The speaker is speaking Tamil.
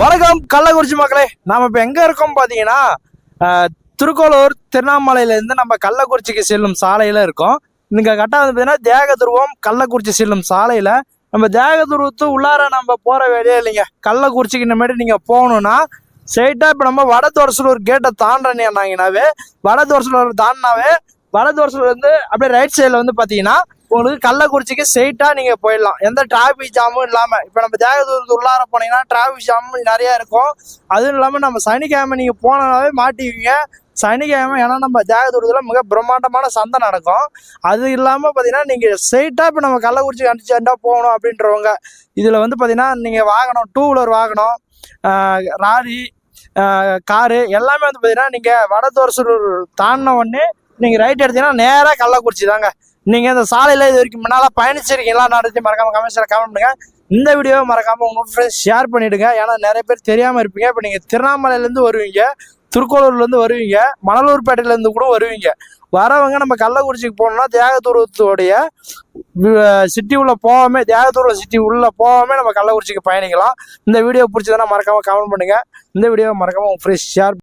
வணக்கம் கள்ளக்குறிச்சி மக்களே. நாம இப்ப எங்க இருக்கோம் பாத்தீங்கன்னா திருக்கோளூர் திருவண்ணாமலையில இருந்து நம்ம கள்ளக்குறிச்சிக்கு செல்லும் சாலையில இருக்கோம். இங்க கட்டா வந்து பாத்தீங்கன்னா தேகதுருவம் கள்ளக்குறிச்சி செல்லும் சாலையில நம்ம தேகதுருவத்து உள்ளார நம்ம போற வேலையே இல்லைங்க. கள்ளக்குறிச்சிக்கு இந்த நீங்க போகணும்னா ஸ்ட்ரைட்டா இப்ப நம்ம வடதோரசலூர் கேட்டை தாண்டனாங்கனாவே வடதோரசலூர் தாண்டினாவே வடதோரசலூர் வந்து அப்படியே ரைட் சைடுல வந்து பாத்தீங்கன்னா உங்களுக்கு கள்ளக்குறிச்சிக்கு ஸ்ட்ரெயிட்டாக நீங்கள் போயிடலாம். எந்த டிராஃபிக் ஜாமும் இல்லாமல் இப்போ நம்ம தேகதூரத்து உள்ளார போனீங்கன்னா டிராஃபிக் ஜாம் நிறையா இருக்கும். அதுவும் இல்லாமல் நம்ம சனிக்கிழமை நீங்கள் போனாலே மாட்டிக்குவீங்க. சனிக்கிழமை ஏன்னா நம்ம தேகதூரத்தில் மிக பிரம்மாண்டமான சந்தை நடக்கும். அது இல்லாமல் பார்த்தீங்கன்னா நீங்கள் ஸ்ட்ரெயிட்டாக இப்போ நம்ம கள்ளக்குறிச்சி அடிச்சாண்டா போகணும் அப்படின்றவங்க. இதில் வந்து பார்த்தீங்கன்னா நீங்கள் வாகனம் டூ வீலர் வாகனம் ராரி காரு எல்லாமே வந்து பார்த்தீங்கன்னா நீங்கள் வடதோரசூர் தாண்டின உடனே நீங்கள் ரைட் எடுத்தீங்கன்னா நேராக கள்ளக்குறிச்சி தாங்க நீங்கள் இந்த சாலையில் இது வரைக்கும் முன்னால் பயணிச்சிருக்கீங்களா? நடத்தி மறக்காமல் கமெண்ட்ஸில் கமெண்ட் பண்ணுங்கள் இந்த வீடியோவை மறக்காமல் உங்கள் ஃப்ரெண்ட்ஸ் ஷேர் பண்ணிடுங்க. ஏன்னா நிறைய பேர் தெரியாமல் இருப்பீங்க. இப்போ நீங்கள் திருவண்ணாமலையிலேருந்து வருவீங்க. திருக்கோளூர்லேருந்து வருவீங்க. மணலூர்பேட்டையிலேருந்து கூட வருவீங்க. வரவங்க நம்ம கள்ளக்குறிச்சிக்கு போகணும்னா தியாகதூரத்தோடைய சிட்டி உள்ள போகாம தியாகதூர சிட்டி உள்ள போகாம நம்ம கள்ளக்குறிச்சிக்கு பயணிக்கலாம். இந்த வீடியோ பிடிச்சதுன்னா மறக்காம கமெண்ட் பண்ணுங்கள் இந்த வீடியோவை மறக்காம உங்கள் ஃப்ரெண்ட்ஸ் ஷேர்